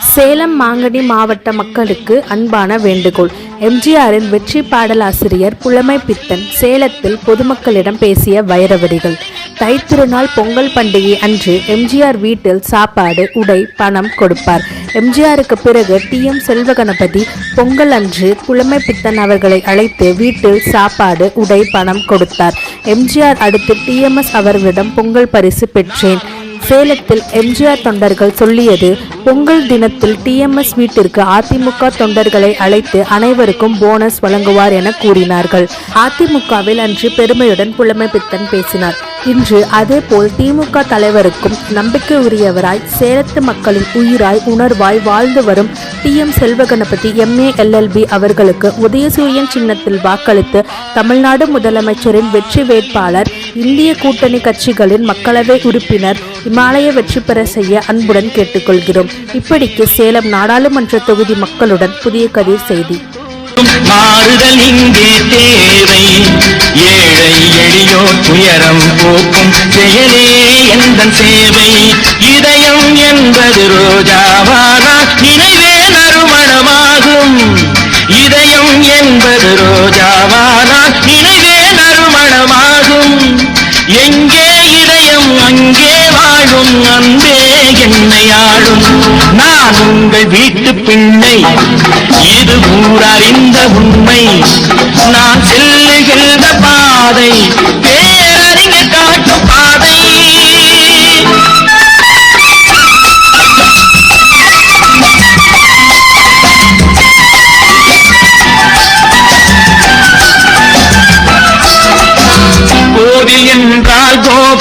சேலம் மாங்கனி மாவட்ட மக்களுக்கு அன்பான வேண்டுகோள். எம்ஜிஆரின் வெற்றி பாடலாசிரியர் புலமை பித்தன் சேலத்தில் பொதுமக்களிடம் பேசிய வைரவடிகள். தைத்திருநாள் பொங்கல் பண்டிகை அன்று எம்ஜிஆர் வீட்டில் சாப்பாடு உடை பணம் கொடுப்பார். எம்ஜிஆருக்கு பிறகு டி. எம். செல்வகணபதி பொங்கல் அன்று புலமை பித்தன் அவர்களை அழைத்து வீட்டில் சாப்பாடு உடை பணம் கொடுத்தார். எம்ஜிஆர் அடுத்து டிஎம்எஸ் அவர்களிடம் பொங்கல் பரிசு பெற்றேன். சேலத்தில் எம்ஜிஆர் தொண்டர்கள் சொல்லியது பொங்கல் தினத்தில் டிஎம்எஸ் வீட்டிற்கு அதிமுக தொண்டர்களை அழைத்து அனைவருக்கும் போனஸ் வழங்குவார் என கூறினார்கள். அதிமுகவில் அன்று பெருமையுடன் புலமை பித்தன் பேசினார். இன்று அதேபோல் திமுக தலைவருக்கும் நம்பிக்கை உரியவராய் சேலத்து மக்களின் உயிராய் உணர்வாய் வாழ்ந்து வரும் T M Selvaganapathi MA LLB அவர்களுக்கு உதயசூரியன் சின்னத்தில் வாக்களித்து தமிழ்நாடு முதலமைச்சரின் வெற்றி வேட்பாளர் இந்திய கூட்டணி கட்சிகளின் மக்களவை உறுப்பினர் இமாலய வெற்றி பெற செய்ய அன்புடன் கேட்டுக்கொள்கிறோம். இப்படிக்கு சேலம் நாடாளுமன்ற தொகுதி மக்களுடன் புதிய கதிர் செய்தி. மாறுதல் இங்கே தேவை. ஏழை எளியோர் துயரம் போக்கும் செயலே எந்த சேவை. இதயம் என்பது ரோஜாவானா? நினைவே நறுமணமாகும். இதயம் என்பது ரோஜா எங்கே இதயம் அங்கே வாழும் அன்பே என்னை ஆளும். நான் உங்கள் வீட்டு பிள்ளை இது ஊரறிந்த உண்மை. நான்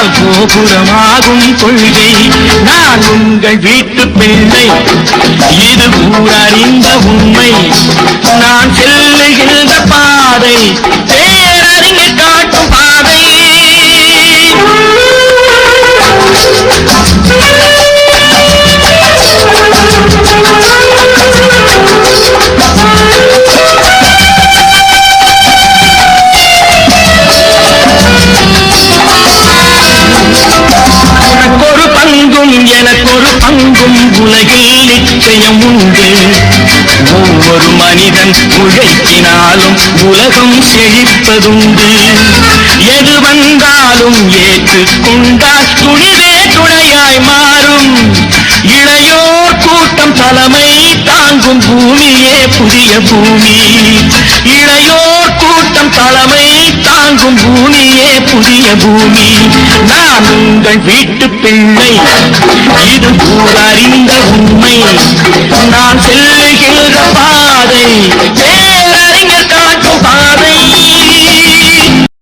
வந்தால் கோபுரமாகும் கொள்கை. நான் உங்கள் வீட்டு பிள்ளை. இது ஊரறிந்த உண்மை. தாங்கும் உலகில் நிச்சயம் உண்டு. ஒவ்வொரு மனிதன் உழைக்கினாலும் உலகம் செழிப்பதுண்டு. எது வந்தாலும் ஏற்றுக்கொண்டால் துணிவே துணையாய் மாறும். இளையோர் கூட்டம் தலைமை தாங்கும் பூமியே புதிய பூமி. இளையோர் கூட்டம் தலைமை தாங்கும் பூமியே புதிய பூமி. நான் உங்கள் வீட்டு பிள்ளை. இது அறிந்த உண்மை. நான் செல்ல